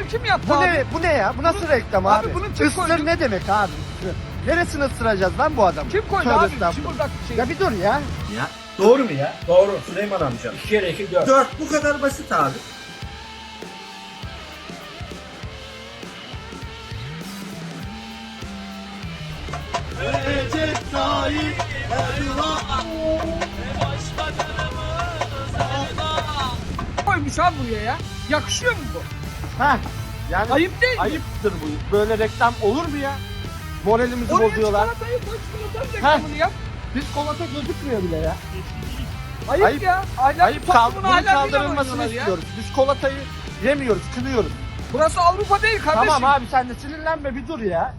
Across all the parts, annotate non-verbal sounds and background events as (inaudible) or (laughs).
Bunu kim yaptı Bu abi? ne, bu ne ya? Bu nasıl reklam Abi abi? bunu kim Isır koydu? ne demek abi? Neresini ısıracağız lan bu adamı? Kim koydu Tövbe abi? estağfurullah. Şıbırdak şey. Ya bir dur ya. Ya. Doğru mu ya? Doğru Süleyman amca. 2 kere 2 4. 4 bu kadar basit abi. koymuş abi buraya ya? Yakışıyor mu bu? Ha. Yani Ayıp değil mi? ayıptır bu. Böyle reklam olur mu ya? Moralimizi Oraya bozuyorlar. çikolatayı koy çikolatanın reklamını yap. Biz kolata gözükmüyor bile ya. Ayıp, Ayıp. ya. Ahlak, Ayıp kal toplumun bunun ahlakıyla kaldırılmasını oynuyorlar ya. istiyoruz. Biz kolatayı yemiyoruz, kınıyoruz. Burası Avrupa değil kardeşim. Tamam abi sen de sinirlenme bir dur ya.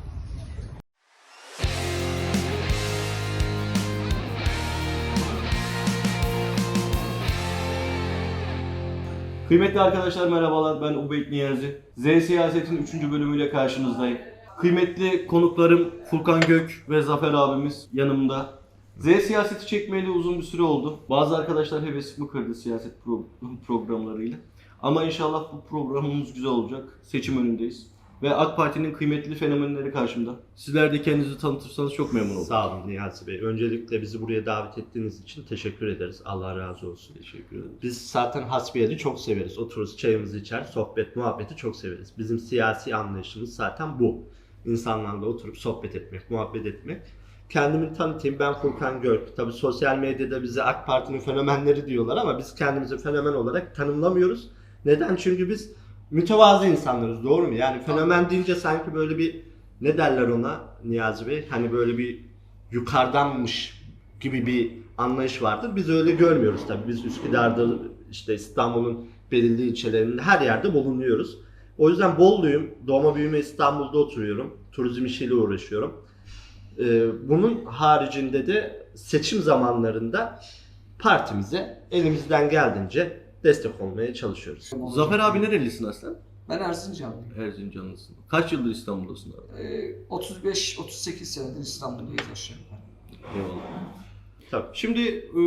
Kıymetli arkadaşlar merhabalar ben Ubeyd Niyazi. Z Siyaset'in 3. bölümüyle karşınızdayım. Kıymetli konuklarım Furkan Gök ve Zafer abimiz yanımda. Z Siyaseti çekmeyeli uzun bir süre oldu. Bazı arkadaşlar hevesimi kırdı siyaset pro- (laughs) programlarıyla. Ama inşallah bu programımız güzel olacak. Seçim önündeyiz. Ve AK Parti'nin kıymetli fenomenleri karşımda. Sizler de kendinizi tanıtırsanız çok memnun olurum. Sağ olun Niyazi Bey. Öncelikle bizi buraya davet ettiğiniz için teşekkür ederiz. Allah razı olsun. Teşekkür ederim. Biz zaten hasbiyeli çok severiz. Otururuz çayımızı içer, sohbet, muhabbeti çok severiz. Bizim siyasi anlayışımız zaten bu. İnsanlarla oturup sohbet etmek, muhabbet etmek. Kendimi tanıtayım. Ben Furkan Gök. Tabii sosyal medyada bize AK Parti'nin fenomenleri diyorlar ama biz kendimizi fenomen olarak tanımlamıyoruz. Neden? Çünkü biz mütevazı insanlarız. Doğru mu? Yani fenomen deyince sanki böyle bir ne derler ona Niyazi Bey? Hani böyle bir yukarıdanmış gibi bir anlayış vardır. Biz öyle görmüyoruz tabii. Biz Üsküdar'da işte İstanbul'un belirli ilçelerinde her yerde bulunuyoruz. O yüzden Bolluyum. Doğma büyüme İstanbul'da oturuyorum. Turizm işiyle uğraşıyorum. Ee, bunun haricinde de seçim zamanlarında partimize elimizden geldiğince destek olmaya çalışıyoruz. Zafer abi nerelisin aslen? Ben Erzincanlıyım. Erzincanlısın. Kaç yıldır İstanbul'dasın abi? Ee, 35-38 senedir İstanbul'dayız aşağı yukarı. Eyvallah. Tabii. Şimdi e,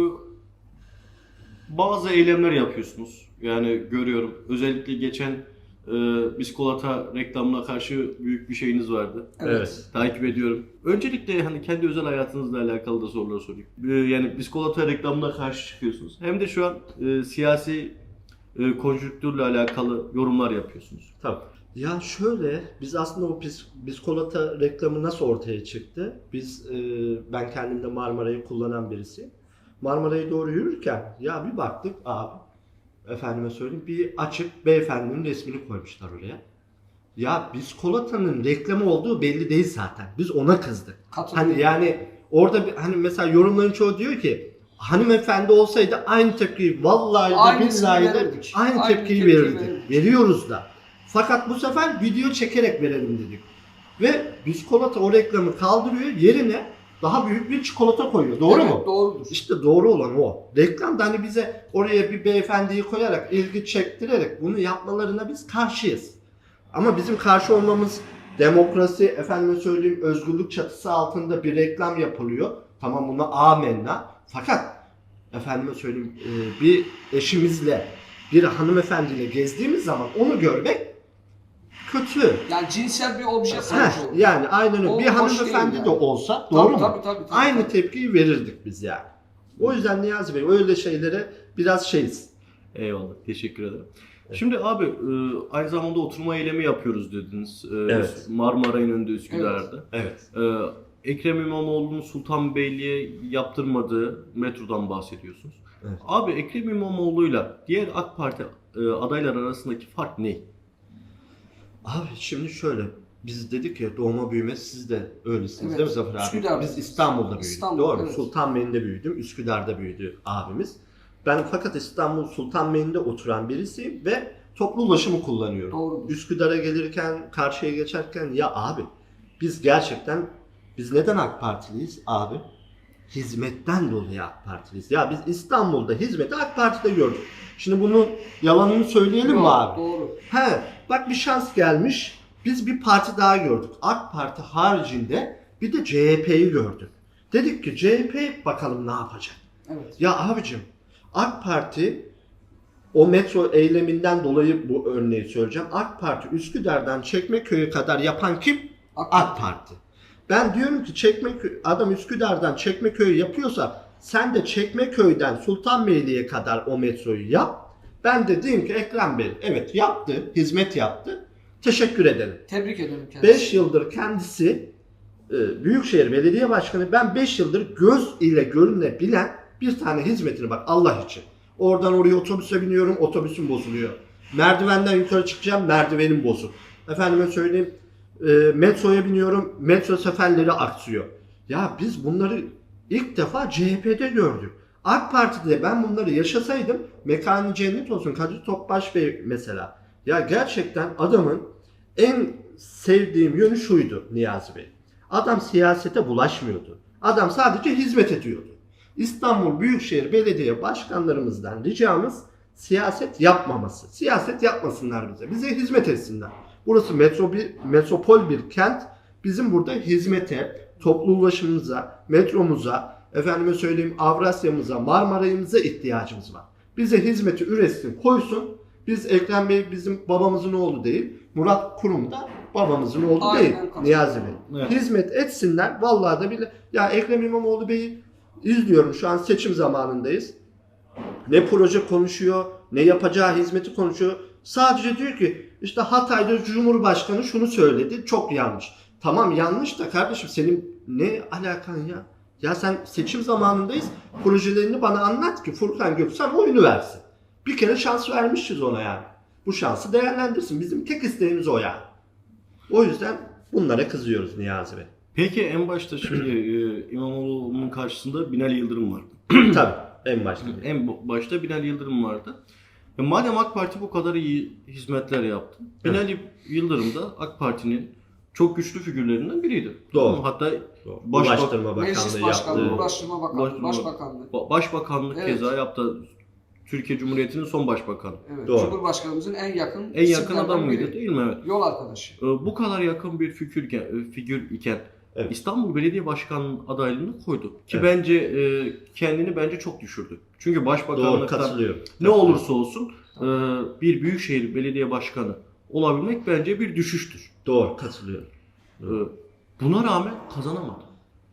bazı eylemler yapıyorsunuz. Yani görüyorum. Özellikle geçen e, biskolata reklamına karşı büyük bir şeyiniz vardı. Evet. Takip ediyorum. Öncelikle hani kendi özel hayatınızla alakalı da sorular sorayım. E, yani biskolata reklamına karşı çıkıyorsunuz. Hem de şu an e, siyasi e, konjüktürle alakalı yorumlar yapıyorsunuz. Tabii. Ya şöyle, biz aslında o bis, biskolata reklamı nasıl ortaya çıktı? Biz, e, ben kendimde Marmara'yı kullanan birisi. Marmara'ya doğru yürürken ya bir baktık abi, efendime söyleyeyim bir açık beyefendinin resmini koymuşlar oraya. Ya biskolatanın reklamı olduğu belli değil zaten. Biz ona kızdık. Katılıyorum. Hani yani orada bir, hani mesela yorumların çoğu diyor ki hanımefendi olsaydı aynı tepkiyi vallahi de billahi de aynı, Aynı tepkiyi, tepkiyi verirdik. verirdik. Veriyoruz da. Fakat bu sefer video çekerek verelim dedik. Ve biskolata o reklamı kaldırıyor yerine daha büyük bir çikolata koyuyor. Doğru Evet, mu? Doğrudur. İşte doğru olan o. Reklamda hani bize oraya bir beyefendiyi koyarak, ilgi çektirerek bunu yapmalarına biz karşıyız. Ama bizim karşı olmamız demokrasi, efendime söyleyeyim özgürlük çatısı altında bir reklam yapılıyor. Tamam buna amenna. Fakat efendime söyleyeyim e, bir eşimizle, bir hanımefendiyle gezdiğimiz zaman onu görmek kötü. Yani cinsel bir obje Heh, sonucu. olur. yani aynen öyle. O Bir hanımefendi değil de yani. olsa Tabii, doğru mu? Tabii, tabii, tabii, Aynı tabii. tepkiyi verirdik biz yani. O yüzden Niyazi Bey öyle şeylere biraz şeyiz. Eyvallah. Teşekkür ederim. Şimdi abi e, aynı zamanda oturma eylemi yapıyoruz dediniz. E, Evet. Marmaray'ın önünde Üsküdar'da. Evet. E, Ekrem İmamoğlu'nun Sultanbeyli'ye yaptırmadığı metrodan bahsediyorsunuz. Evet. Abi Ekrem İmamoğlu'yla diğer AK Parti adaylar arasındaki fark ne? Abi şimdi şöyle biz dedik ya doğma büyüme siz de öylesiniz Evet. değil mi Zafer abi? Üsküdar'da. Biz İstanbul'da büyüdük. İstanbul, doğru evet. Sultanbeyli'nde büyüdüm. Üsküdar'da büyüdü abimiz. Ben fakat İstanbul Sultanbeyli'nde oturan birisiyim ve toplu ulaşımı kullanıyorum. Doğrudur. Üsküdar'a gelirken, karşıya geçerken ya abi biz gerçekten biz neden AK Partiliyiz abi? Hizmetten dolayı AK Partiliyiz. Ya biz İstanbul'da hizmeti AK Parti'de gördük. Şimdi bunu yalanını söyleyelim mi Doğru, abi? Doğru. He, bak bir şans gelmiş. Biz bir parti daha gördük. AK Parti haricinde bir de CHP'yi gördük. Dedik ki CHP bakalım ne yapacak. Evet. Ya abicim AK Parti O metro eyleminden dolayı bu örneği söyleyeceğim. AK Parti Üsküdar'dan Çekmeköy'e kadar yapan kim? AK AK Parti. Ben diyorum ki Çekmeköy, adam Üsküdar'dan Çekmeköy'ü yapıyorsa sen de Çekmeköy'den Sultanbeyli'ye kadar o metroyu yap. Ben de diyeyim ki Ekrem Bey evet yaptı, hizmet yaptı. Teşekkür ederim. Tebrik ederim kendisini. 5 yıldır kendisi e, Büyükşehir Belediye Başkanı ben 5 yıldır göz ile görünebilen bir tane hizmetini bak Allah için. Oradan oraya otobüse biniyorum otobüsüm bozuluyor. Merdivenden yukarı çıkacağım merdivenim bozuk. Efendime söyleyeyim e, metroya biniyorum metro seferleri aksıyor. Ya biz bunları ilk defa CHP'de gördük. AK Parti'de ben bunları yaşasaydım mekanı cennet olsun Kadir Topbaş Bey mesela. Ya gerçekten adamın en sevdiğim yönü şuydu Niyazi Bey. Adam siyasete bulaşmıyordu. Adam sadece hizmet ediyordu. İstanbul Büyükşehir Belediye Başkanlarımızdan ricamız siyaset yapmaması. Siyaset yapmasınlar bize. Bize hizmet etsinler. Burası metro bir, metropol bir kent. Bizim burada hizmete, toplu ulaşımımıza, metromuza, efendime söyleyeyim Avrasya'mıza, Marmaray'ımıza ihtiyacımız var. Bize hizmeti üretsin, koysun. Biz Ekrem Bey bizim babamızın oğlu değil. Murat Kurum da babamızın oğlu Aynen değil. katılıyorum. Niyazi Bey. Evet. Hizmet etsinler. Vallahi da bile ya Ekrem İmamoğlu Bey'i izliyorum. Şu an seçim zamanındayız. Ne proje konuşuyor, ne yapacağı hizmeti konuşuyor. Sadece diyor ki işte Hatay'da Cumhurbaşkanı şunu söyledi. Çok yanlış. Tamam yanlış da kardeşim senin ne alakan ya? Ya sen seçim zamanındayız. Projelerini bana anlat ki Furkan Göksel oyunu versin. Bir kere şans vermişiz ona yani. Bu şansı değerlendirsin. Bizim tek isteğimiz o yani. O yüzden bunlara kızıyoruz Niyazi Bey. Peki en başta şimdi e, İmamoğlu'nun karşısında Binali Yıldırım vardı. (clears throat) Tabii en başta. En başta Binali Yıldırım vardı. Ya madem AK Parti bu kadar iyi hizmetler yaptı. Binali Yıldırım da AK Parti'nin çok güçlü figürlerinden biriydi. Doğru. Hatta Başbakan, Başbak- Ulaştırma Meclis Bakanlığı Başkanlığı, yaptı. Ulaştırma Bakanlığı, Ulaştırma- Başbakanlığı. ba- başbakanlık Evet. keza yaptı. Türkiye Cumhuriyeti'nin son başbakanı. Evet, Doğru. Cumhurbaşkanımızın en yakın En yakın isimlerden adam mıydı biri. değil mi? Evet. Yol arkadaşı. Ee, Bu kadar yakın bir figür, iken- figür iken Evet. İstanbul Belediye Başkanı'nın adaylığını koydu. Ki Evet. bence e, kendini bence çok düşürdü. Çünkü Doğru başbakanlıktan katılıyorum. ne olursa olsun e, bir büyükşehir belediye başkanı olabilmek bence bir düşüştür. Doğru katılıyorum. E, Buna rağmen kazanamadı.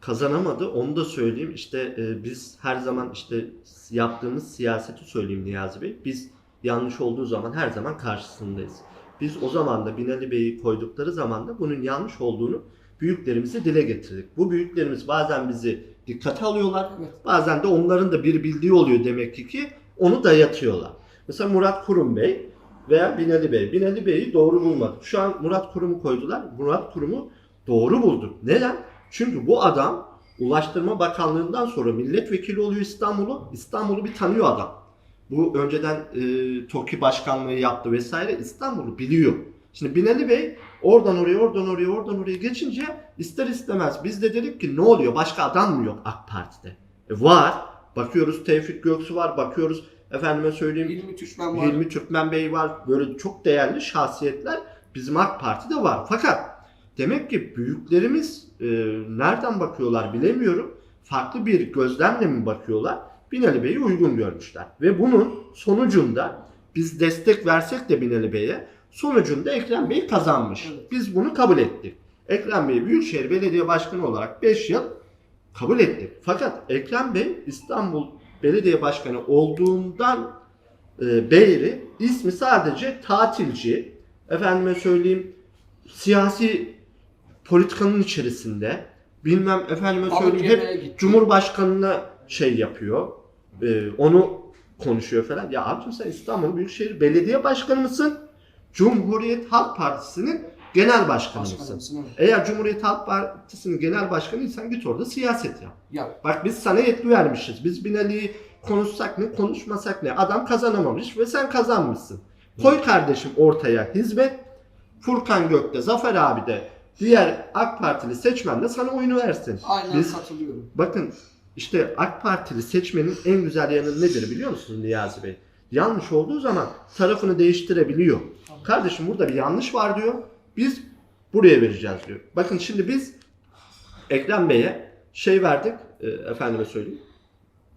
Kazanamadı onu da söyleyeyim işte e, biz her zaman işte yaptığımız siyaseti söyleyeyim Niyazi Bey. Biz yanlış olduğu zaman her zaman karşısındayız. Biz o zaman da Binali Bey'i koydukları zaman da bunun yanlış olduğunu büyüklerimize dile getirdik. Bu büyüklerimiz bazen bizi dikkate alıyorlar. Evet. Bazen de onların da bir bildiği oluyor demek ki ki onu dayatıyorlar. Mesela Murat Kurum Bey veya Binali Bey. Binali Bey'i doğru bulmadık. Şu an Murat Kurum'u koydular. Murat Kurum'u doğru bulduk. Neden? Çünkü bu adam Ulaştırma Bakanlığı'ndan sonra milletvekili oluyor İstanbul'u. İstanbul'u bir tanıyor adam. Bu önceden e, TOKİ başkanlığı yaptı vesaire. İstanbul'u biliyor. Şimdi Binali Bey oradan oraya, oradan oraya, oradan oraya geçince ister istemez biz de dedik ki ne oluyor? Başka adam mı yok AK Parti'de? E, var. Bakıyoruz Tevfik Göksu var. Bakıyoruz efendime söyleyeyim Hilmi Türkmen var. Hilmi Türkmen Bey var. Böyle çok değerli şahsiyetler bizim AK Parti'de var. Fakat demek ki büyüklerimiz e, nereden bakıyorlar bilemiyorum. Farklı bir gözlemle mi bakıyorlar? Binali Bey'i uygun görmüşler. Ve bunun sonucunda biz destek versek de Binali Bey'e sonucunda Ekrem Bey kazanmış. Evet. Biz bunu kabul ettik. Ekrem Bey Büyükşehir Belediye Başkanı olarak 5 yıl kabul ettik. Fakat Ekrem Bey İstanbul Belediye Başkanı olduğundan e, beri ismi sadece tatilci, efendime söyleyeyim siyasi politikanın içerisinde bilmem efendime söyleyeyim hep gitti. Cumhurbaşkanına şey yapıyor. e, onu konuşuyor falan. Ya abicim sen İstanbul Büyükşehir Belediye Başkanı mısın? Cumhuriyet Halk Partisi'nin genel başkanı mısın? Başkanımızın evet. Eğer Cumhuriyet Halk Partisi'nin genel başkanıysan git orada siyaset yap. Ya Bak biz sana yetki vermişiz. Biz Binali'yi konuşsak ne konuşmasak ne. Adam kazanamamış ve sen kazanmışsın. Koy kardeşim ortaya hizmet. Furkan Gök'te, Zafer abi de diğer AK Partili seçmen de sana oyunu versin. aynen Biz katılıyorum. bakın işte AK Partili seçmenin en güzel yanı nedir biliyor musunuz Niyazi Bey? Yanlış olduğu zaman tarafını değiştirebiliyor. Kardeşim burada bir yanlış var diyor. Biz buraya vereceğiz diyor. Bakın şimdi biz Ekrem Bey'e şey verdik. e, efendime söyleyeyim.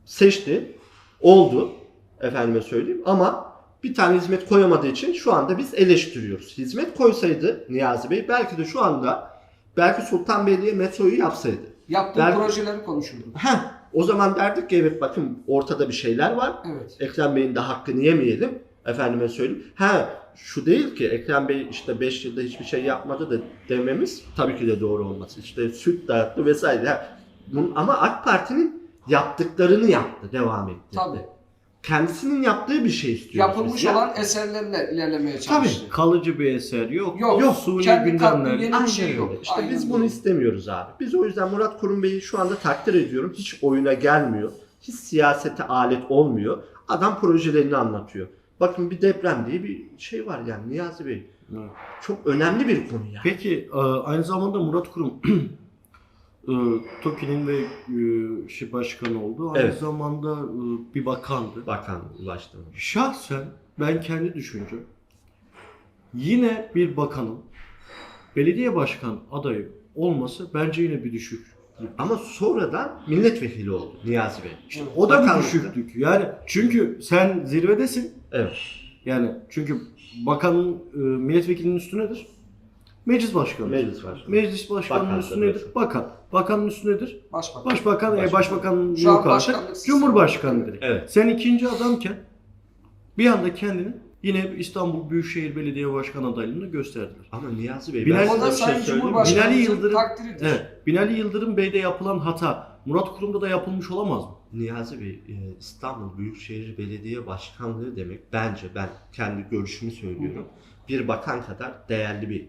Seçti. Oldu. Efendime söyleyeyim. Ama bir tane hizmet koyamadığı için şu anda biz eleştiriyoruz. Hizmet koysaydı Niyazi Bey belki de şu anda belki Sultanbeyli'ye metroyu yapsaydı. Yaptığı Ben- projeleri konuşurduk. Heh, o zaman derdik ki evet bakın ortada bir şeyler var. Evet. Ekrem Bey'in de hakkını yemeyelim. Efendime söyleyeyim. Ha şu değil ki Ekrem Bey işte 5 yılda hiçbir şey yapmadı da dememiz tabii ki de doğru olmaz. İşte süt dağıttı vesaire. Ama AK Parti'nin yaptıklarını yaptı, devam etti. Tabii. Kendisinin yaptığı bir şey istiyoruz Yapılmış biz ya. olan eserlerle ilerlemeye çalıştı. Kalıcı bir eser yok. Yok, yok. Suni gündemler. yeni bir şey yok. İşte Aynen biz bunu öyle. istemiyoruz abi. Biz o yüzden Murat Kurum Bey'i şu anda takdir ediyorum. Hiç oyuna gelmiyor. Hiç siyasete alet olmuyor. Adam projelerini anlatıyor. Bakın bir deprem diye bir şey var yani Niyazi Bey. Evet. Çok önemli bir konu yani. Peki e, aynı zamanda Murat Kurum (clears throat) e, TOKİ'nin ve şey başkanı oldu. Aynı Evet. zamanda bir bakandı. Bakan ulaştı. Şahsen ben kendi düşüncem yine bir bakanın belediye başkan adayı olması bence yine bir düşük. Ama sonradan milletvekili oldu Niyazi Bey. Evet. O da bir düşüklük. Yani çünkü sen zirvedesin. Evet. Yani çünkü bakanın e, milletvekilinin üstü nedir? Meclis başkanı. Meclis var. Meclis başkanının Bakan üstü tabii. nedir? Bakan. Bakanın üstü nedir? Başbakan. Başbakan, e, Başbakan. başbakanın Şu an yok artık. başkanlık sistemi. Cumhurbaşkanı direkt. Evet. Sen ikinci adamken bir anda kendini yine İstanbul Büyükşehir Belediye Başkanı adaylığını gösterdiler. Ama Niyazi Bey Binali- ben o size da bir şey Sayın söyleyeyim mi? Cumhurbaşkanımızın Binali Yıldırım- takdiridir. Evet. Binali Yıldırım Bey'de yapılan hata Murat Kurum'da da yapılmış olamaz mı? Niyazi Bey, e, İstanbul Büyükşehir Belediye Başkanlığı demek bence ben kendi görüşümü söylüyorum. Bir bakan kadar değerli bir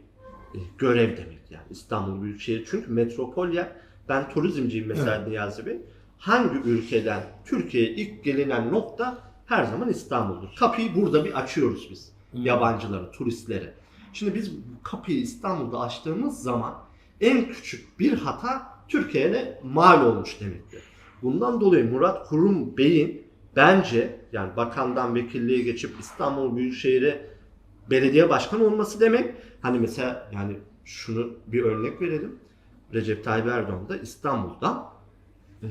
e, görev demek yani İstanbul Büyükşehir. Çünkü metropol yer. Ben turizmciyim mesela Niyazi Bey. Hangi ülkeden Türkiye'ye ilk gelinen nokta her zaman İstanbul'dur. Kapıyı burada bir açıyoruz biz. Yabancılara, turistlere. Şimdi biz kapıyı İstanbul'da açtığımız zaman en küçük bir hata Türkiye'ye mal olmuş demektir. Bundan dolayı Murat Kurum Bey'in bence yani bakandan vekilliğe geçip İstanbul Büyükşehir'e belediye başkanı olması demek. Hani mesela yani şunu bir örnek verelim. Recep Tayyip Erdoğan da İstanbul'dan e,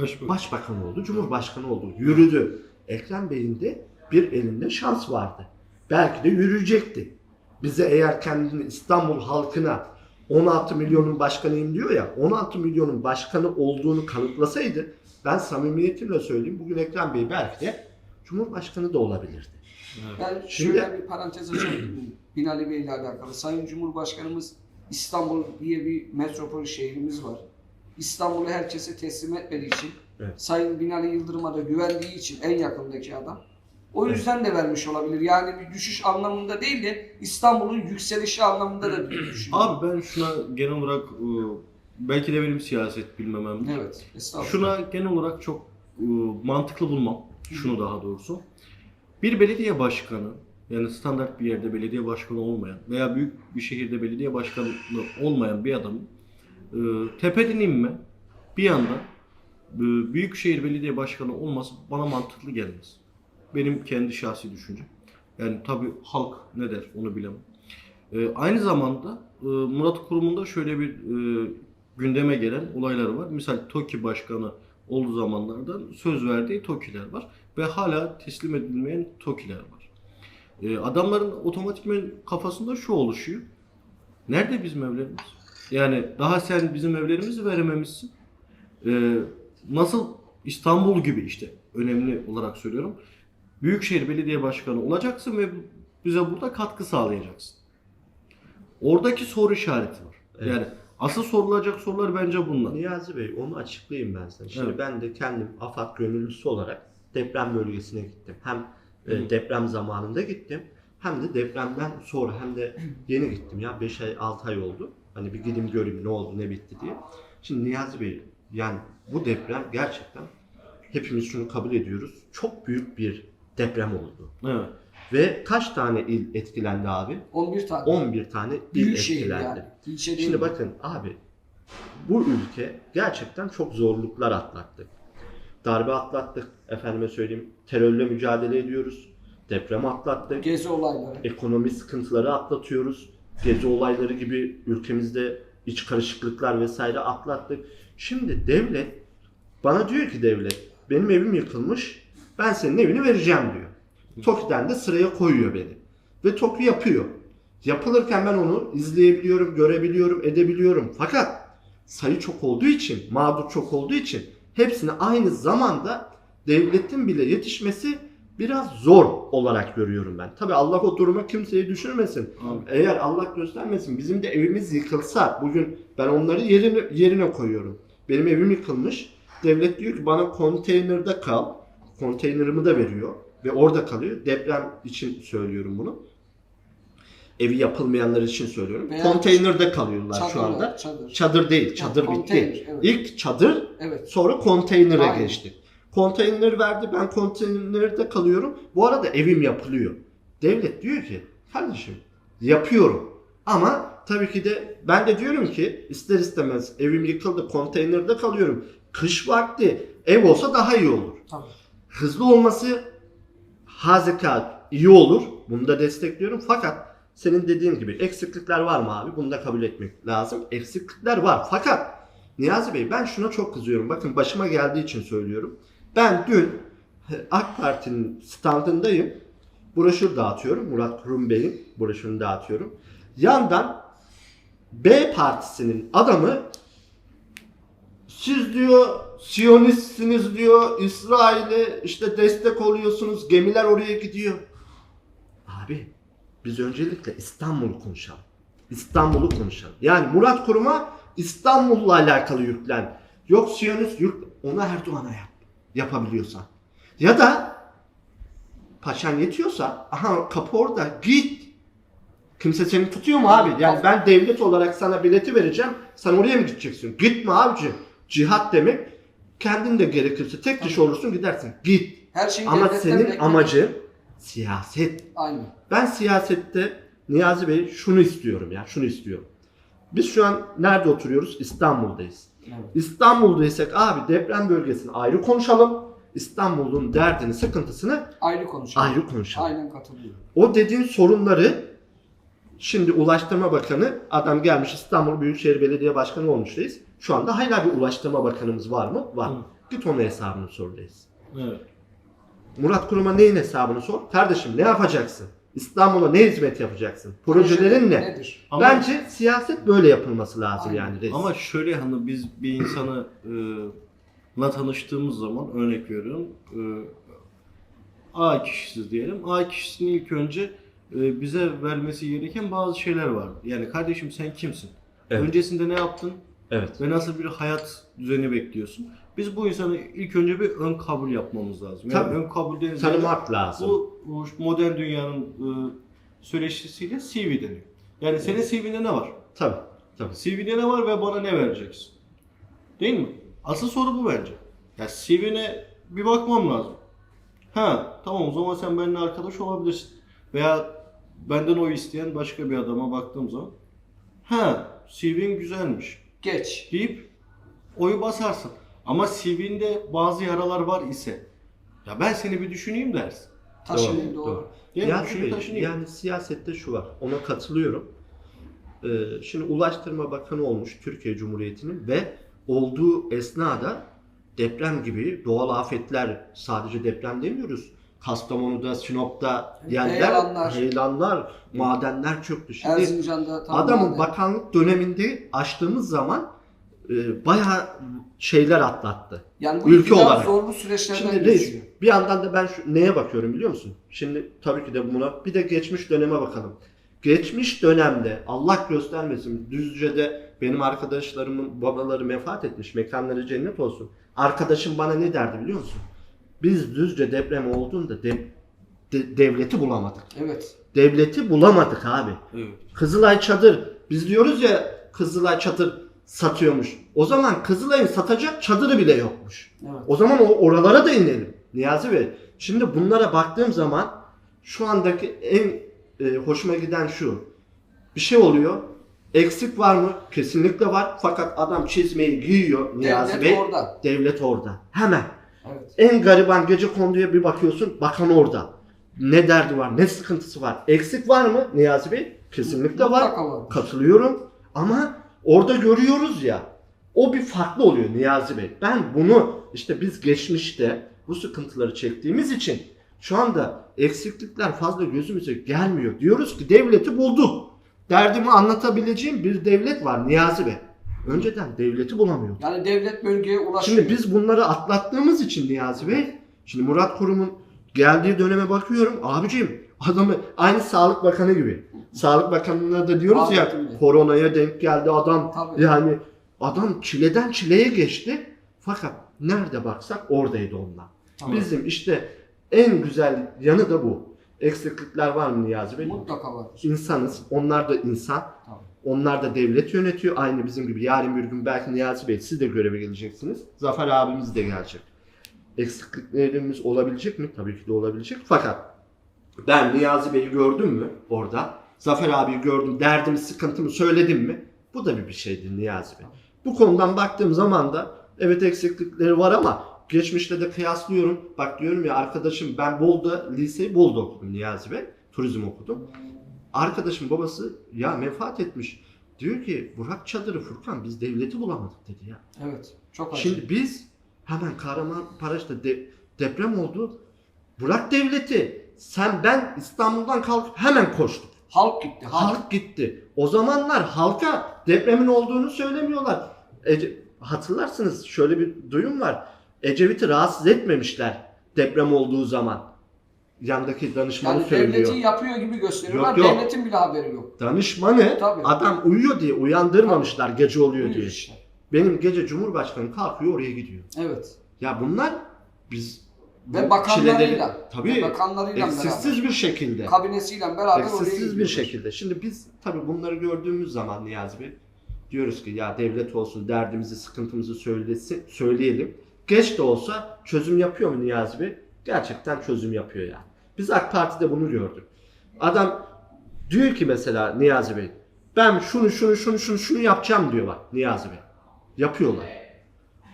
Başbakan. başbakan oldu, cumhurbaşkanı oldu, yürüdü. Ekrem Bey'in de bir elinde şans vardı. Belki de yürüyecekti. Bize eğer kendini İstanbul halkına 16 milyonun başkanıyım diyor ya, 16 milyonun başkanı olduğunu kanıtlasaydı ben samimiyetimle söyleyeyim bugün Ekrem Bey belki de Cumhurbaşkanı da olabilirdi. Ben Şimdi- şöyle bir parantez miyim? Binali Bey ile alakalı. Sayın Cumhurbaşkanımız İstanbul diye bir metropol şehrimiz var. İstanbul'u herkese teslim etmediği için, Evet. Sayın Binali Yıldırım'a da güvendiği için en yakındaki adam. O yüzden de vermiş olabilir. Yani bir düşüş anlamında değil de İstanbul'un yükselişi anlamında da düşünüyorum. Abi ben şuna genel olarak e, belki de benim siyaset bilmemem. Evet. Estağfurullah. Şuna genel olarak çok e, mantıklı bulmam. Şunu daha doğrusu. Bir belediye başkanı yani standart bir yerde belediye başkanı olmayan veya büyük bir şehirde belediye başkanı olmayan bir adamın e, tepeden inme bir anda e, büyükşehir belediye başkanı olması bana mantıklı gelmez. Benim kendi şahsi düşüncem. Yani tabii halk ne der onu bilemem. E, aynı zamanda e, Murat Kurum'un da şöyle bir e, gündeme gelen olayları var. Misal TOKİ başkanı olduğu zamanlardan söz verdiği TOKİ'ler var. Ve hala teslim edilmeyen TOKİ'ler var. E, adamların otomatikmen kafasında şu oluşuyor. Nerede bizim evlerimiz? Yani daha sen bizim evlerimizi verememişsin. E, nasıl İstanbul gibi işte önemli olarak söylüyorum. Büyükşehir Belediye Başkanı olacaksın ve bize burada katkı sağlayacaksın. Oradaki soru işareti var. Evet. Yani asıl sorulacak sorular bence bunlar. Niyazi Bey onu açıklayayım ben sana. Şimdi Evet. ben de kendim AFAD gönüllüsü olarak deprem bölgesine gittim. Hem e, Hı. deprem zamanında gittim hem de depremden sonra hem de yeni gittim ya 5 ay 6 ay oldu. Hani bir gideyim göreyim ne oldu ne bitti diye. Şimdi Niyazi Bey yani bu deprem gerçekten hepimiz şunu kabul ediyoruz. Çok büyük bir deprem oldu. Evet. Ve kaç tane il etkilendi abi? 11 tane. 11 tane il Büyük şehir etkilendi. yani. İlçe değil. Şimdi bakın abi bu ülke gerçekten çok zorluklar atlattı. Darbe atlattık, efendime söyleyeyim terörle mücadele ediyoruz. Deprem atlattık, Gezi olayları. ekonomi sıkıntıları atlatıyoruz. Gezi olayları gibi ülkemizde iç karışıklıklar vesaire atlattık. Şimdi devlet bana diyor ki devlet benim evim yıkılmış ben senin evini vereceğim diyor. TOKİ'den de sıraya koyuyor beni. Ve TOKİ yapıyor. Yapılırken ben onu izleyebiliyorum, görebiliyorum, edebiliyorum. Fakat sayı çok olduğu için, mağdur çok olduğu için hepsini aynı zamanda devletin bile yetişmesi biraz zor olarak görüyorum ben. Tabi Allah o duruma kimseyi düşürmesin. Abi. Eğer Allah göstermesin bizim de evimiz yıkılsa bugün ben onları yerine, yerine koyuyorum. Benim evim yıkılmış. Devlet diyor ki bana konteynerde kal. Konteynerimi de veriyor ve orada kalıyor. Deprem için söylüyorum bunu. Evi yapılmayanlar için söylüyorum. Veya Konteynerde kalıyorlar Çadır şu anda. çadır. Çadır değil, çadır konteyner, bitti. evet. İlk çadır, Evet. sonra konteynere geçtik. Konteyner verdi, ben konteynerde kalıyorum. Bu arada evim yapılıyor. Devlet diyor ki, kardeşim yapıyorum. Ama tabii ki de ben de diyorum ki ister istemez evim yıkıldı, konteynerde kalıyorum. Kış vakti ev olsa daha iyi olur. Tabii. Hızlı olması hazekat iyi olur. Bunu da destekliyorum. Fakat senin dediğin gibi eksiklikler var mı abi? Bunu da kabul etmek lazım. Eksiklikler var. Fakat Niyazi Bey ben şuna çok kızıyorum. Bakın başıma geldiği için söylüyorum. Ben dün AK Parti'nin standındayım. Broşür dağıtıyorum. Murat Kurum Bey'in broşürünü dağıtıyorum. Yandan B partisinin adamı siz diyor Siyonistsiniz diyor. İsrail'e işte destek oluyorsunuz. Gemiler oraya gidiyor. Abi biz öncelikle İstanbul'u konuşalım. İstanbul'u konuşalım. Yani Murat Kurum'a İstanbul'la alakalı yüklen. Yok Siyonist yük onu Erdoğan'a yap. Yapabiliyorsan. Ya da paşan yetiyorsa aha kapı orada git. Kimse seni tutuyor mu abi? Yani ben devlet olarak sana bileti vereceğim. Sen oraya mı gideceksin? Gitme abici. Cihat demek kendin de gerekirse tek kişi olursun gidersin. Git. Her şeyi Ama devletten senin beklemek. amacın siyaset. Aynen. Ben siyasette Niyazi Bey şunu istiyorum ya, şunu istiyorum. Biz şu an nerede oturuyoruz? İstanbul'dayız. Evet. İstanbul'daysak abi deprem bölgesini ayrı konuşalım. İstanbul'un derdini, sıkıntısını Ayrı konuşalım. ayrı konuşalım. Aynen katılıyorum. O dediğin sorunları şimdi Ulaştırma Bakanı adam gelmiş İstanbul Büyükşehir Belediye Başkanı olmuş reis. Şu anda hala bir Ulaştırma Bakanımız var mı? Var. Hı. Git onun hesabını sor reis. Evet. Murat Kurum'a neyin hesabını sor? Kardeşim ne yapacaksın? İstanbul'a ne hizmet yapacaksın? Projelerin ne? Nedir? Ama, Bence siyaset böyle yapılması lazım Aynen. yani reis. ama şöyle hani biz bir insanı e, la tanıştığımız zaman örnek veriyorum. E, A kişisi diyelim. A kişisinin ilk önce e, bize vermesi gereken bazı şeyler var. Yani kardeşim sen kimsin? Evet. Öncesinde ne yaptın? Evet. ve nasıl bir hayat düzeni bekliyorsun? Biz bu insanı ilk önce bir ön kabul yapmamız lazım. Yani Tabii. ön kabulden ziyade Tanımak lazım. bu, bu modern dünyanın e, söyleşisiyle CV deniyor. Yani senin CV'nde ne var? Tabii. Tabii. CV'de ne var ve bana ne vereceksin? Değil mi? Asıl soru bu bence. Ya CV'ne bir bakmam lazım. Ha tamam o zaman sen benimle arkadaş olabilirsin. Veya benden oy isteyen başka bir adama baktığım zaman ha CV'in güzelmiş Geç. deyip oyu basarsın. Ama CV'nde bazı yaralar var ise ya ben seni bir düşüneyim dersin. Taşınayım doğru. Yani Yani, düşüneyim taşınayım. yani siyasette şu var. Ona katılıyorum. Ee, şimdi Ulaştırma Bakanı olmuş Türkiye Cumhuriyeti'nin ve olduğu esnada deprem gibi doğal afetler sadece deprem demiyoruz. Kastamonu'da, Sinop'ta yerler, Heyelanlar. heyelanlar, madenler çöktü. Şimdi Erzincan'da tam Adamın maden. bakanlık döneminde açtığımız zaman e, bayağı şeyler atlattı. yani bu ülke olarak. zorlu süreçlerden Şimdi reis bir yandan da ben şu, neye bakıyorum biliyor musun? Şimdi tabii ki de buna bir de geçmiş döneme bakalım. Geçmiş dönemde Allah göstermesin Düzce'de benim arkadaşlarımın babaları vefat etmiş. Mekanları cennet olsun. Arkadaşım bana ne derdi biliyor musun? Biz Düzce depremi olduğunda de- de- devleti bulamadık. Evet. Devleti bulamadık abi. Evet. Kızılay çadır. Biz diyoruz ya Kızılay çadır satıyormuş. O zaman Kızılay'ın satacak çadırı bile yokmuş. Evet. O zaman o oralara da inelim. Niyazi Bey. Şimdi bunlara baktığım zaman şu andaki en e, hoşuma giden şu. Bir şey oluyor. Eksik var mı? Kesinlikle var. Fakat adam çizmeyi giyiyor Niyazi Devlet Bey. orada. Devlet orada. Hemen. Evet. En gariban gece konduya bir bakıyorsun bakan orada. Ne derdi var, ne sıkıntısı var. Eksik var mı Niyazi Bey? Kesinlikle var. Katılıyorum. Ama orada görüyoruz ya. O bir farklı oluyor Niyazi Bey. Ben bunu işte biz geçmişte bu sıkıntıları çektiğimiz için Şu anda eksiklikler fazla gözümüze gelmiyor. Diyoruz ki devleti bulduk. Derdimi anlatabileceğim bir devlet var Niyazi Bey. Önceden devleti bulamıyorduk. Yani devlet bölgeye ulaşıyor. Şimdi biz bunları atlattığımız için Niyazi Bey, şimdi Murat Kurum'un geldiği döneme bakıyorum. Abicim adamı aynı Sağlık Bakanı gibi. Sağlık Bakanı'na da diyoruz ya Ahmet'im de. koronaya denk geldi adam. Tabii. Yani adam çileden çileye geçti. Fakat nerede baksak oradaydı onlar. Tabii. Bizim işte en güzel yanı da bu. Eksiklikler var mı Niyazi Bey? Mutlaka var. İnsanız. Onlar da insan. Tabii. Onlar da devlet yönetiyor. Aynı bizim gibi. Yarın bir gün belki Niyazi Bey siz de göreve geleceksiniz. Zafer abimiz de gelecek. Eksikliklerimiz olabilecek mi? Tabii ki de olabilecek. Fakat ben Niyazi Bey'i gördüm mü orada? Zafer abiyi gördüm. Derdimi, sıkıntımı söyledim mi? Bu da bir bir şeydi Niyazi Bey. Bu konudan baktığım zaman da evet eksiklikleri var ama geçmişte de kıyaslıyorum. Bak diyorum ya arkadaşım ben Bolu'da liseyi Bolu'da okudum Niyazi Bey. Turizm okudum. Arkadaşım babası ya vefat etmiş. Diyor ki Burak Çadırı Furkan biz devleti bulamadık dedi ya. Evet. Çok acı. Şimdi biz hemen Kahramanmaraş'ta de, deprem oldu. Burak devleti sen ben İstanbul'dan kalkıp hemen koştuk. halk gitti. Halk. Halk gitti. O zamanlar halka depremin olduğunu söylemiyorlar. Ece, hatırlarsınız şöyle bir duyum var. Ecevit'i rahatsız etmemişler deprem olduğu zaman. Yandaki danışmanı Yani söylüyor. devletin yapıyor gibi gösteriyorlar. Yok, yok. Devletin bile haberi yok. Danışmanı Tabii. adam uyuyor diye uyandırmamışlar gece oluyor Buyur diye. işte. Benim gece Cumhurbaşkanı kalkıyor oraya gidiyor. Evet. Ya bunlar biz Ve bu bakanlarıyla. çileleri- tabii Bakanlarıyla eksiksiz beraber. bir şekilde Kabinesiyle beraber oraya eksiksiz bir şekilde. Şimdi biz tabii bunları gördüğümüz zaman Niyazi Bey diyoruz ki ya devlet olsun derdimizi sıkıntımızı söylesin, söyleyelim. Geç de olsa çözüm yapıyor mu Niyazi Bey? Gerçekten çözüm yapıyor yani. Biz AK Parti'de bunu gördük. Adam diyor ki mesela Niyazi Bey ben şunu şunu şunu şunu şunu yapacağım diyor bak Niyazi Bey. Yapıyorlar.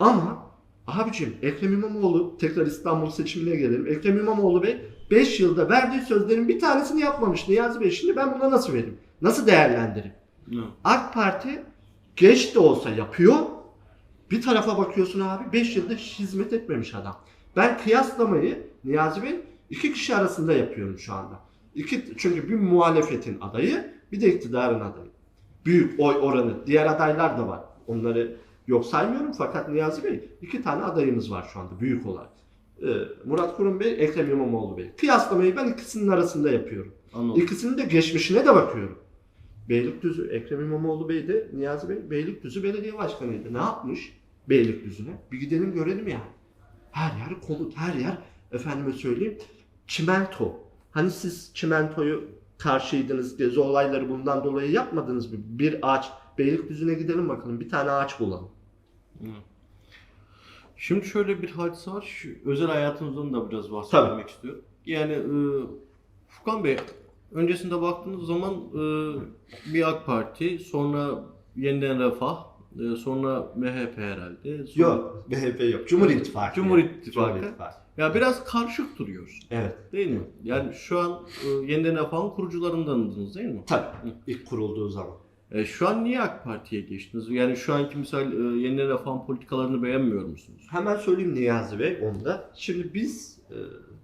Ama abicim Ekrem İmamoğlu tekrar İstanbul seçimine gelelim. Ekrem İmamoğlu Bey 5 yılda verdiği sözlerin bir tanesini yapmamış Niyazi Bey. Şimdi ben buna nasıl vereyim? Nasıl değerlendireyim? AK Parti geç de olsa yapıyor. Bir tarafa bakıyorsun abi 5 yılda hiç hizmet etmemiş adam. Ben kıyaslamayı Niyazi Bey iki kişi arasında yapıyorum şu anda. İki, çünkü bir muhalefetin adayı bir de iktidarın adayı. Büyük oy oranı. Diğer adaylar da var. Onları yok saymıyorum fakat Niyazi Bey iki tane adayımız var şu anda büyük olarak. Ee, Murat Kurum Bey, Ekrem İmamoğlu Bey. Kıyaslamayı ben ikisinin arasında yapıyorum. Anladım. İkisinin de geçmişine de bakıyorum. Beylikdüzü, Ekrem İmamoğlu Bey de Niyazi Bey Beylikdüzü Belediye Başkanı'ydı. Ne yapmış Beylikdüzü'ne? Bir gidelim görelim yani. Her yer komut, her yer efendime söyleyeyim çimento. Hani siz çimentoyu karşıydınız, gezi olayları bundan dolayı yapmadınız mı? Bir ağaç, Beylikdüzü'ne gidelim bakalım bir tane ağaç bulalım. Şimdi şöyle bir hadise var. Şu özel hayatınızdan da biraz bahsetmek istiyorum. Yani e, Furkan Bey öncesinde baktığınız zaman e, bir AK Parti, sonra yeniden Refah, e, sonra MHP herhalde. Sonra- Yok, MHP yok. Cumhur İttifakı. Cumhur İttifakı. Cumhur İttifakı. Ya biraz karışık duruyor. Evet. Değil mi? Yani şu an e, yeniden Refah'ın kurucularındandınız değil mi? Tabii. İlk kurulduğu zaman. E, şu an niye AK Parti'ye geçtiniz? Yani şu anki misal e, yeniden Refah'ın politikalarını beğenmiyor musunuz? Hemen söyleyeyim Niyazi Bey onu da. Şimdi biz e,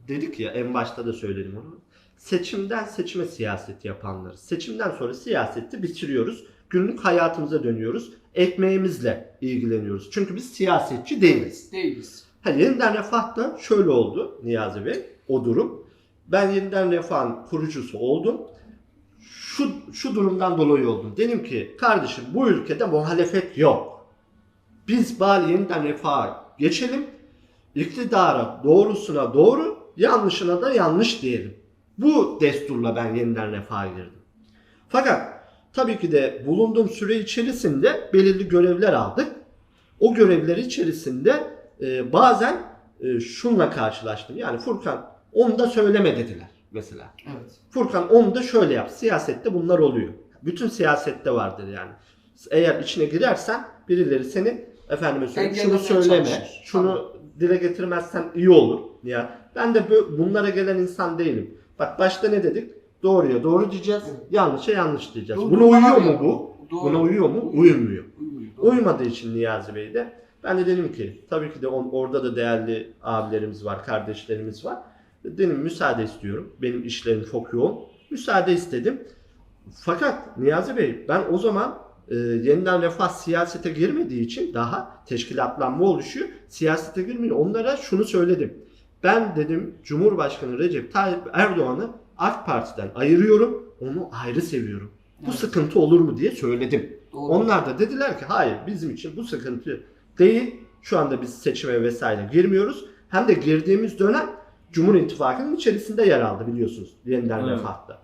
dedik ya en başta da söyledim onu. Seçimden seçime siyaset yapanlarız. Seçimden sonra siyaseti bitiriyoruz. Günlük hayatımıza dönüyoruz. Ekmeğimizle ilgileniyoruz. Çünkü biz siyasetçi değiliz. Değiliz. Ha, yeniden Refah da şöyle oldu Niyazi Bey o durum. Ben yeniden Refah'ın kurucusu oldum. Şu, şu durumdan dolayı oldum. Dedim ki kardeşim bu ülkede muhalefet yok. Biz bari yeniden Refah'a geçelim. İktidara doğrusuna doğru, yanlışına da yanlış diyelim. Bu desturla ben yeniden Refah'a girdim. Fakat tabii ki de bulunduğum süre içerisinde belirli görevler aldık. O görevler içerisinde e, bazen e, şunla karşılaştım. Yani Furkan onu da söyleme dediler mesela. Evet. Furkan onu da şöyle yap. Siyasette bunlar oluyor. Bütün siyasette vardır yani. Eğer içine girersen birileri seni efendime söyleyeyim şunu söyleme, çalışır. şunu dile getirmezsen iyi olur. Ya ben de bu- bunlara gelen insan değilim. Bak başta ne dedik? Doğruya doğru diyeceğiz, yanlışa yanlış diyeceğiz. Doğru, Buna uyuyor mu bu? Doğru. Buna uyuyor mu? Uymuyor. Uymuyor. Doğru. Uymadığı için Niyazi Bey de ben de dedim ki tabii ki de on- orada da değerli abilerimiz var, kardeşlerimiz var. Dedim müsaade istiyorum. Benim işlerim çok yoğun. Müsaade istedim. Fakat Niyazi Bey ben o zaman e, yeniden refah siyasete girmediği için daha teşkilatlanma oluşuyor. Siyasete girmiyor. Onlara şunu söyledim. Ben dedim Cumhurbaşkanı Recep Tayyip Erdoğan'ı AK Parti'den ayırıyorum. Onu ayrı seviyorum. Bu Evet. sıkıntı olur mu diye söyledim. Doğru. Onlar da dediler ki hayır bizim için bu sıkıntı değil. Şu anda biz seçime vesaire girmiyoruz. Hem de girdiğimiz dönem Cumhur İttifakı'nın içerisinde yer aldı biliyorsunuz yeniden Evet. refahta.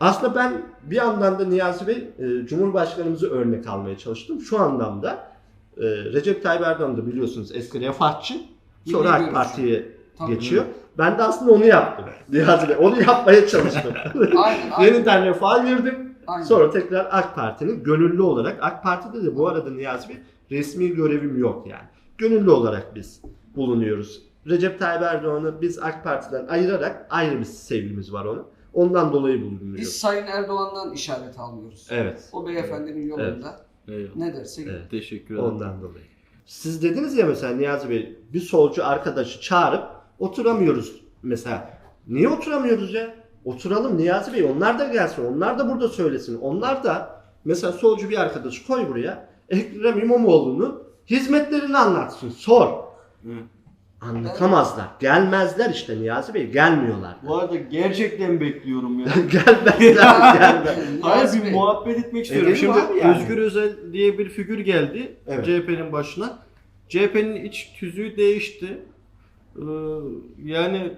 Aslında ben bir yandan da Niyazi Bey e, Cumhurbaşkanımızı örnek almaya çalıştım. Şu anlamda e, Recep Tayyip Erdoğan da biliyorsunuz eski refahçı. Sonra AK. Parti'ye geçiyor. Ben de aslında onu yaptım. Niyazi Bey onu yapmaya çalıştım. (laughs) Aynen, aynen. (laughs) Yeniden refaha girdim. aynen. Sonra tekrar AK Parti'nin gönüllü olarak, AK Parti'de de bu arada Niyazi Bey resmi görevim yok yani. Gönüllü olarak biz bulunuyoruz. Recep Tayyip Erdoğan'ı biz AK Parti'den ayırarak ayrı bir sevgimiz var ona. Ondan dolayı bulunuyoruz. Biz Sayın Erdoğan'dan işaret alıyoruz. Evet. O beyefendinin yolunda Eyvallah. ne derse Evet. Teşekkür ederim. Ondan dolayı. Siz dediniz ya mesela Niyazi Bey bir solcu arkadaşı çağırıp oturamıyoruz mesela. Niye oturamıyoruz ya? Oturalım Niyazi Bey onlar da gelsin. Onlar da burada söylesin. Onlar da mesela solcu bir arkadaşı koy buraya. Ekrem İmamoğlu'nun hizmetlerini anlatsın. Sor. Hı. Anlatamazlar. Gelmezler işte Niyazi Bey. Gelmiyorlar. Bu arada gerçekten bekliyorum ya. (laughs) gelmezler. gelmez. (laughs) Hayır bir muhabbet etmek istiyorum. Edelim Şimdi yani. Özgür Özel diye bir figür geldi Evet. CHP'nin başına. CHP'nin iç tüzüğü değişti. Ee, yani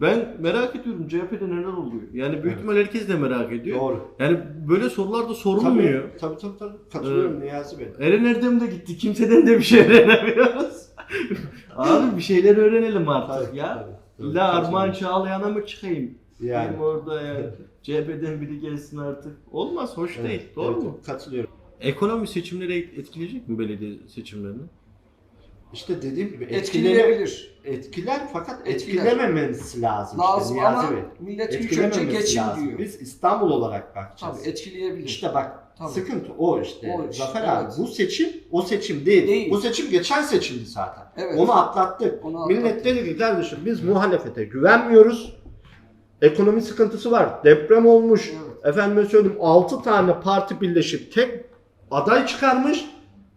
ben merak ediyorum CHP'de neler oluyor. Yani büyük ihtimal herkes de merak ediyor. Doğru. Yani böyle sorular da sorulmuyor. Tabii tabii tabii. tabii. Katılıyorum Niyazi Bey. Eren Erdem de gitti. Kimseden de bir şey öğrenemiyoruz. (laughs) Abi bir şeyler öğrenelim artık Tabii, ya. tabii. Tabii, İlla Armağan. Çağlayan'a mı çıkayım? Yani. Benim orada ya. CHP'den biri gelsin artık. Olmaz, hoş Evet, değil. Doğru evet, mu? Katılıyorum. Ekonomi seçimleri etkileyecek mi belediye seçimlerini? İşte dediğim gibi etkileyebilir. etkiler fakat Etkiler. etkilememesi lazım, Lazım işte Niyazi ama Bey. millet ilk önce Etkilememesi geçin lazım. diyor. Biz İstanbul olarak bakacağız. Tabii etkileyebilir. İşte bak Tabii. sıkıntı o işte. O işte, Zafer evet. abi bu seçim o seçim değil. Değil. Bu seçim geçen seçimdi zaten. Evet. Onu atlattık. Onu Millet atlattık. dedi ki kardeşim biz muhalefete güvenmiyoruz. Ekonomi sıkıntısı var. Deprem olmuş. Evet. Efendime söyleyeyim 6 tane parti birleşip tek aday çıkarmış.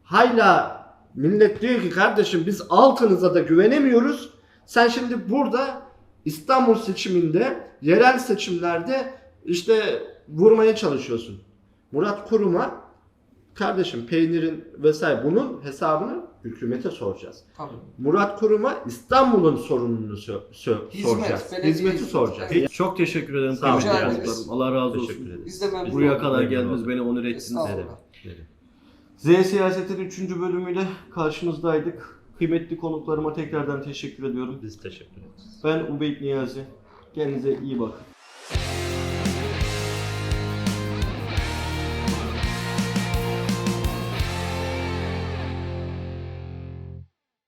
Hala millet diyor ki kardeşim biz altınıza da güvenemiyoruz. Sen şimdi burada İstanbul seçiminde, yerel seçimlerde işte vurmaya çalışıyorsun. Murat Kurum'a kardeşim peynirin vesaire bunun hesabını hükümete soracağız. Tabii. Murat Kurum'a İstanbul'un sorununu sö- sö- Hizmet, soracağız. belediye Hizmeti hizmet, soracağız. evet. Çok teşekkür ederim Sağ olun. kıymetli Rica. Allah razı Teşekkür olsun. ederiz. Biz de memnun Buraya olduk. kadar Memnun geldiniz, beni onur ettiniz. Estağfurullah. Z Siyaset'in 3. bölümüyle karşınızdaydık. Kıymetli konuklarıma tekrardan teşekkür ediyorum. Biz teşekkür ederiz. Ben Ubeyt Niyazi. Kendinize iyi bakın.